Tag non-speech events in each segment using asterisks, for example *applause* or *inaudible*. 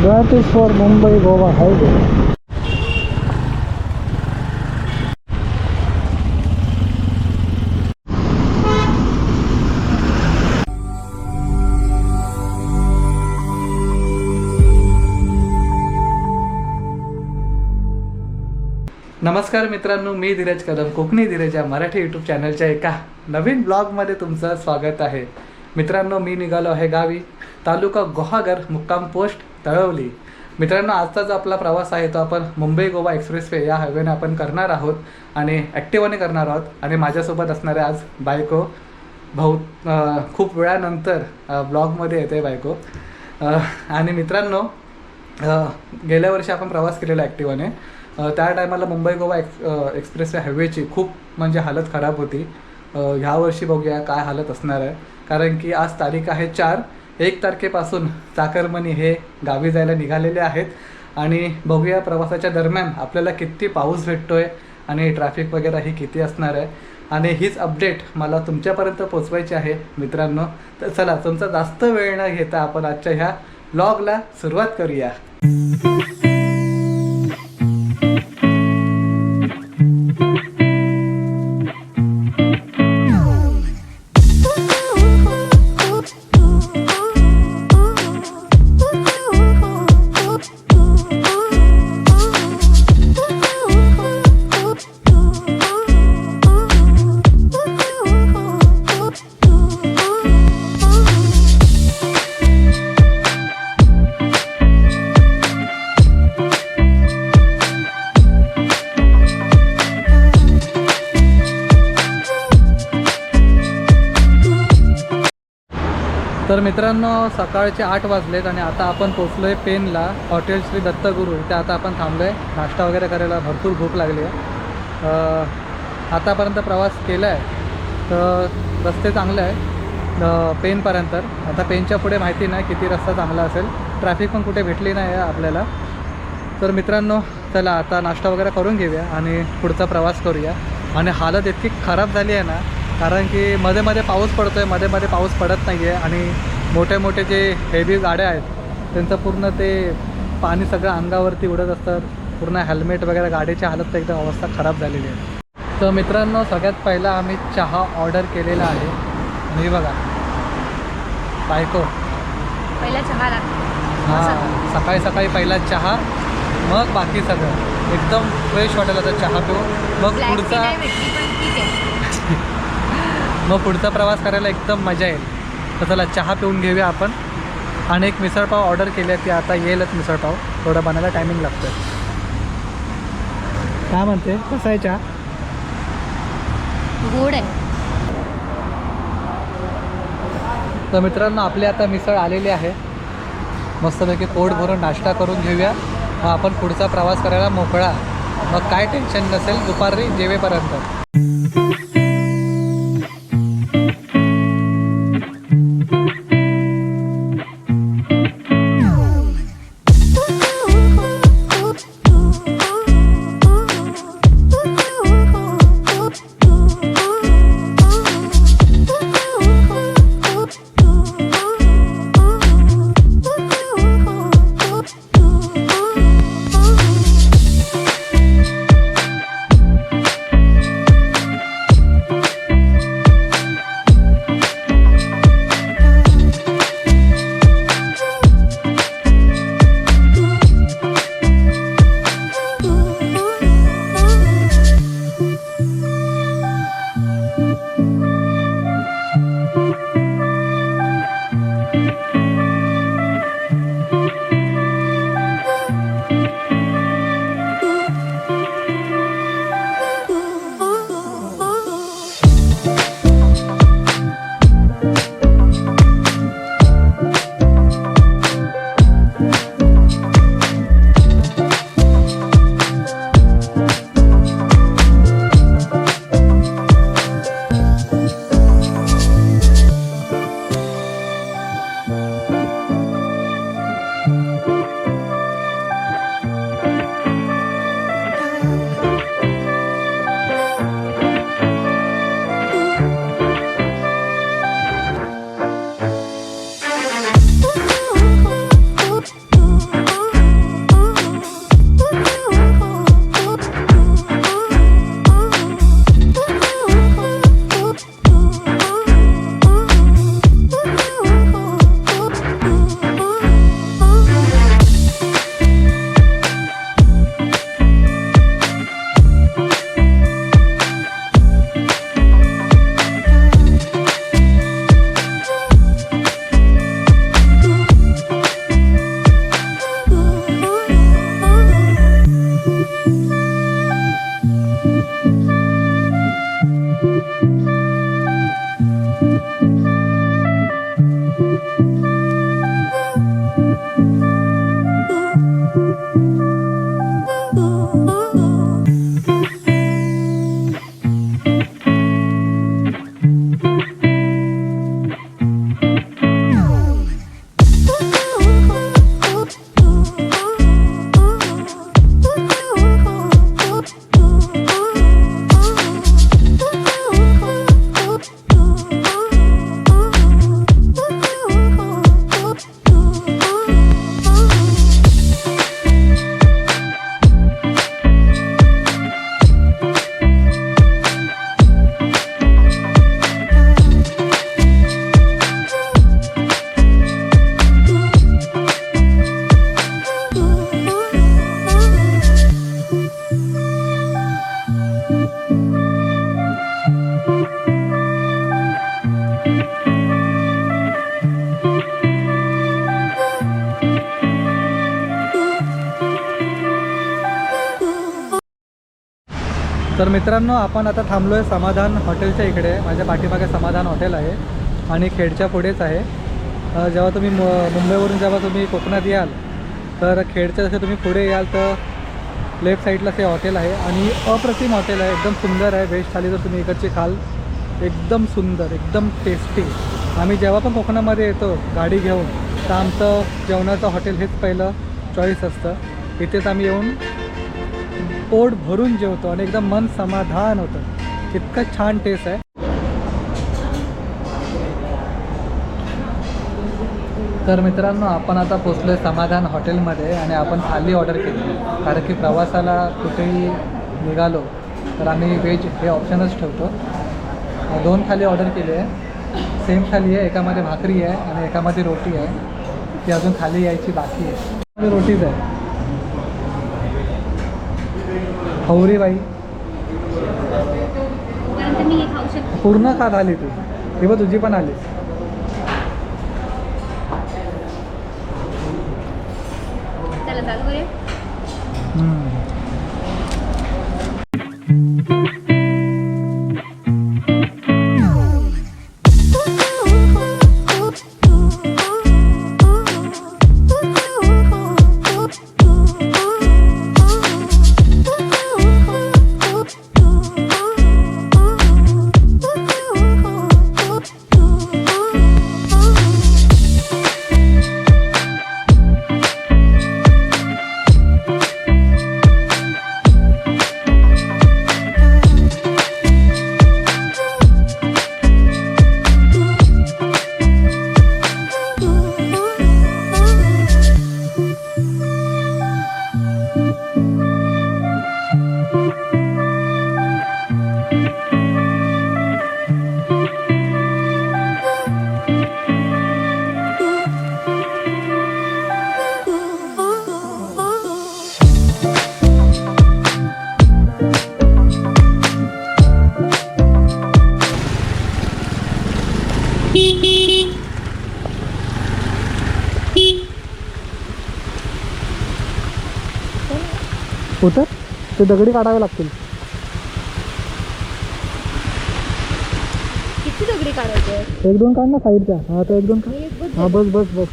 That is for Mumbai Goa highway. नमस्कार मित्रांनो मी धीरज कदम कोकणी धीरज या मराठी यूट्यूब चॅनलच्या एका नवीन ब्लॉगमध्ये तुमचं स्वागत आहे मित्रांनो मी निघालो आहे गावी तालुका गोहागर मुक्काम पोस्ट तळवली. मित्रांनो आजचा जो आपला प्रवास आहे तो आपण मुंबई गोवा एक्सप्रेसवे या हायवेने आपण करणार आहोत आणि ॲक्टिवाने करणार आहोत. आणि माझ्यासोबत असणारे आज बायको भाऊ खूप वेळानंतर ब्लॉगमध्ये येते बायको. आणि मित्रांनो गेल्या वर्षी आपण प्रवास केलेला ॲक्टिवाने त्या टायमाला मुंबई गोवा एक्स एक्सप्रेस हायवेची खूप म्हणजे हालत खराब होती. ह्या वर्षी बघूया काय हालत असणार आहे. कारण की आज तारीख आहे चार. एक तारखेपासून चाकरमनी हे गावी जायला निघालेले आहेत. आणि बघूया प्रवासाच्या दरम्यान आपल्याला किती पाऊस भेटतोय आणि ट्रॅफिक वगैरे ही किती असणार आहे. आणि हीच अपडेट मला तुमच्यापर्यंत पोचवायची आहे मित्रांनो. तर चला तुमचा जास्त वेळ न घेता आपण आजच्या ह्या ब्लॉगला सुरुवात करूया. तर मित्रांनो सकाळचे आठ वाजलेत आणि आता आपण पोचलो आहे पेनला हॉटेल श्री दत्तगुरू. इथे आता आपण थांबलो आहे नाश्ता वगैरे करायला भरपूर भूक लागली आहे. आतापर्यंत प्रवास केला आहे तर रस्ते चांगले आहे पेनपर्यंत. आता पेनच्या पुढे माहिती नाही किती रस्ता चांगला असेल. ट्रॅफिक पण कुठे भेटली नाही आहे आपल्याला. तर मित्रांनो चला आता नाश्ता वगैरे करून घेऊया आणि पुढचा प्रवास करूया. आणि हालत इतकी खराब झाली आहे ना कारण की मध्ये मध्ये पाऊस पडतो आहे मध्ये मध्ये पाऊस पडत नाही आहे आणि मोठे मोठे जे हेवी गाड्या आहेत त्यांचं पूर्ण ते पाणी सगळं अंगावरती उडत असतं. पूर्ण हेल्मेट वगैरे गाडीची हालत तर एकदम अवस्था खराब झालेली आहे. तर मित्रांनो सगळ्यात पहिला आम्ही चहा ऑर्डर केलेला आहे. आणि हे बघा. बायको. पहिला चहा लागतो. हां सकाळी सकाळी पहिला चहा मग बाकी सगळं. एकदम फ्रेश वाटेल आता चहा पिऊ मग पुढचा *laughs* नाही भेटली पण ठीक आहे मग पुढचा प्रवास करायला एकदम मजा येईल. तर चला चहा पिऊन घेऊया आपण. आणि एक मिसळपाव ऑर्डर केली आहे ती आता येईलच मिसळपाव थोडं बनायला टायमिंग लागतं काय म्हणते? कसा आहे चहा? गोड आहे. तर मित्रांनो आपली आता मिसळ आलेली आहे. मस्तपैकी पोट भरून नाश्ता करून घेऊया. मग आपण पुढचा प्रवास करायला मोकळा. मग काय टेन्शन नसेल दुपारी जेवेपर्यंत. तर मित्रांनो आपण आता थांबलो आहे समाधान हॉटेलच्या इकडे. माझ्या पाठीमागे समाधान हॉटेल आहे आणि खेडच्या पुढेच आहे. जेव्हा तुम्ही मु मुंबईवरून जेव्हा तुम्ही कोकणात याल तर खेडच्या जसे तुम्ही पुढे याल तर लेफ्ट साईडला ते हॉटेल आहे आणि अप्रतिम हॉटेल आहे. एकदम सुंदर आहे. व्हेज थाली जर तुम्ही इकडची खाल एकदम सुंदर एकदम टेस्टी आम्ही जेव्हा पण कोकणामध्ये येतो गाडी घेऊन तर आमचं जेवणाचं हॉटेल हेच पहिलं चॉईस असतं. इथेच आम्ही येऊन पोट भरून जेवतो आणि एकदम मन समाधान होतं. इतकं छान टेस्ट आहे. तर मित्रांनो आपण आता पोचलो आहे समाधान हॉटेलमध्ये आणि आपण थाली ऑर्डर केली. कारण की प्रवासाला कुठेही निघालो तर आम्ही व्हेज हे ऑप्शनच ठेवतो. दोन थाली ऑर्डर केली आहे. सेम थाली आहे एकामध्ये भाकरी आहे आणि एकामध्ये रोटी आहे. ती अजून खाली यायची बाकी आहे. रोटीच आहे. हवरी बाई. पूर्ण खात आली तू. ही बघ तुझी पण आली. चालू करूया उतर ते दगडी काढावे लागतील एक दोन काढ ना साईडच्या. हा तर एक दोन काढ. हा बस बस बस.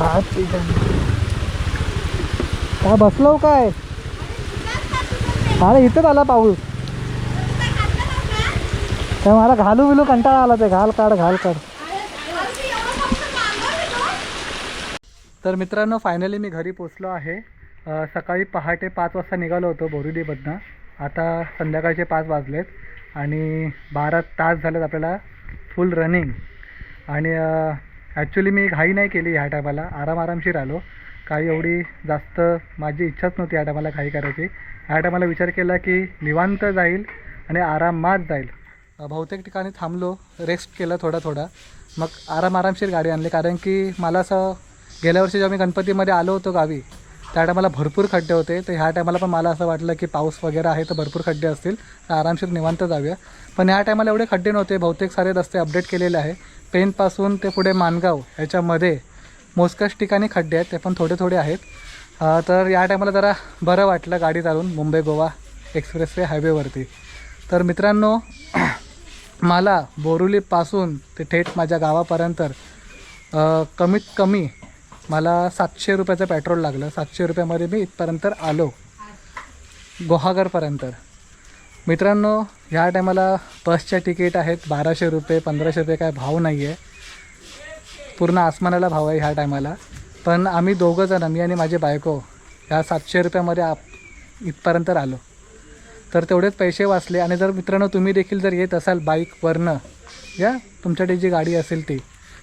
हा ठीक आहे काय बसलो काय? अरे इथंच आला पाऊस. काय मला घालू बिलू कंटाळा आला ते. घाल काढ घाल काढ. तर मित्रांनो फायनली मी घरी पोचलो आहे. सकाळी पहाटे पाच वाजता निघालो होतो बोरिवलीमधनं आता संध्याकाळचे पाच वाजलेत. आणि बारा तास झालेत आपल्याला फुल रनिंग आणि ॲक्च्युली मी घाई नाही केली ह्या टायमाला आराम आरामशीर आलो. काही एवढी जास्त माझी इच्छाच नव्हती ह्या टायमाला घाई करायची. ह्या टायमाला विचार केला की निवांत जाईल आणि आरामात जाईल. बहुतेक ठिकाणी थांबलो रेस्ट केलं थोडा थोडा. मग आराम आरामशीर गाडी आणली. कारण की मला असं गेल्या वर्षी जेव्हा मी गणपतीमध्ये आलो होतो गावी त्या टायमाला भरपूर खड्डे होते. तर ह्या टायमाला पण मला असं वाटलं की पाऊस वगैरे आहे तर भरपूर खड्डे असतील. तर आरामशीर निवांत जाऊया. पण ह्या टायमाला एवढे खड्डे नव्हते. बहुतेक सारे रस्ते अपडेट केलेले आहे. पेनपासून ते पुढे मानगाव ह्याच्यामध्ये मोजक्याच ठिकाणी खड्डे आहेत. ते पण थोडे थोडे आहेत. तर या टायमाला जरा बरं वाटलं गाडी चालून मुंबई गोवा एक्सप्रेसवे हायवेवरती. तर मित्रांनो *clears throat* मला बोरुलीपासून ते थेट माझ्या गावापर्यंत कमीत कमी मला सातशे रुपयाचं पेट्रोल लागलं. सातशे रुपयामध्ये मी इथपर्यंत आलो. गुहागरपर्यंत. मित्रांनो ह्या टायमाला बसच्या तिकीट आहेत बाराशे रुपये पंधराशे रुपये काय भाव नाही आहे पूर्ण आसमानाला भाव आहे ह्या टायमाला. पण आम्ही दोघं जण मी आणि माझी बायको ह्या सातशे रुपयामध्ये आप इथपर्यंत आलो. तर तेवढेच पैसे वाचले. आणि जर मित्रांनो तुम्ही देखील जर येत असाल बाईकवरनं या तुमच्याकडे जी गाडी असेल ती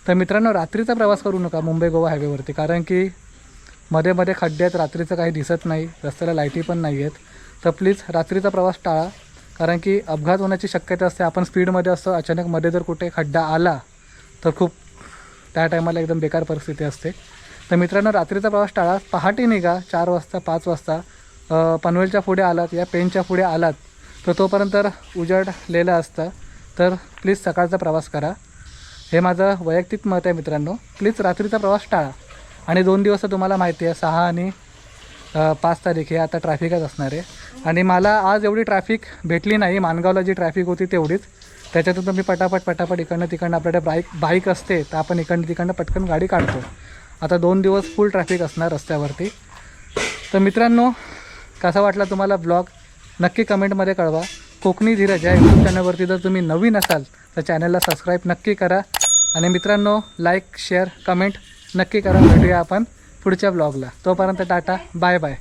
तर मित्रांनो रात्रीचा प्रवास करू नका मुंबई गोवा हायवेवरती कारण की मध्ये मध्ये खड्डे आहेत रात्रीचं काही दिसत नाही रस्त्याला लाईटी पण नाही आहेत. तर प्लीज रात्रीचा प्रवास टाळा कारण की अपघात होण्याची शक्यता असते. आपण स्पीडमध्ये असतो अचानक मध्ये जर कुठे खड्डा आला तर खूप त्या टायमाला एकदम बेकार परिस्थिती असते. तर मित्रांनो रात्रीचा प्रवास टाळा पहाटे निघा चार वाजता पाच वाजता. पनवेलच्या पुढे आलात या पेनच्या पुढे आलात तर तोपर्यंत उजाडलेलं असतं. तर प्लीज सकाळचा प्रवास करा. हे माझं वैयक्तिक मत आहे मित्रांनो. प्लीज रात्रीचा प्रवास टाळा. आणि दोन दिवस तुम्हाला माहिती आहे सहा आणि पाच तारीख हे आता ट्रॅफिकच असणार आहे. आणि मला आज एवढी ट्रॅफिक भेटली नाही मानगावला जी ट्रॅफिक होती तेवढीच. त्याच्यातून तुम्ही पटापट पटापट इकडनं तिकडनं आपल्याकडे बाईक बाईक असते तर आपण इकडनं तिकडनं पटकन गाडी काढतो. आता दोन दिवस फुल ट्रॅफिक असणार रस्त्यावरती. तर मित्रांनो कसा वाटला तुम्हाला ब्लॉग नक्की कमेंटमध्ये कळवा. कोकणी धीरज या यूट्यूब चॅनलवरती जर तुम्ही नवीन असाल तर चॅनलला सबस्क्राईब नक्की करा. आणि मित्रांनो लाईक शेअर कमेंट नक्की करा. भेटूया आपण पुढच्या ब्लॉगला तोपर्यंत टाटा. Bye bye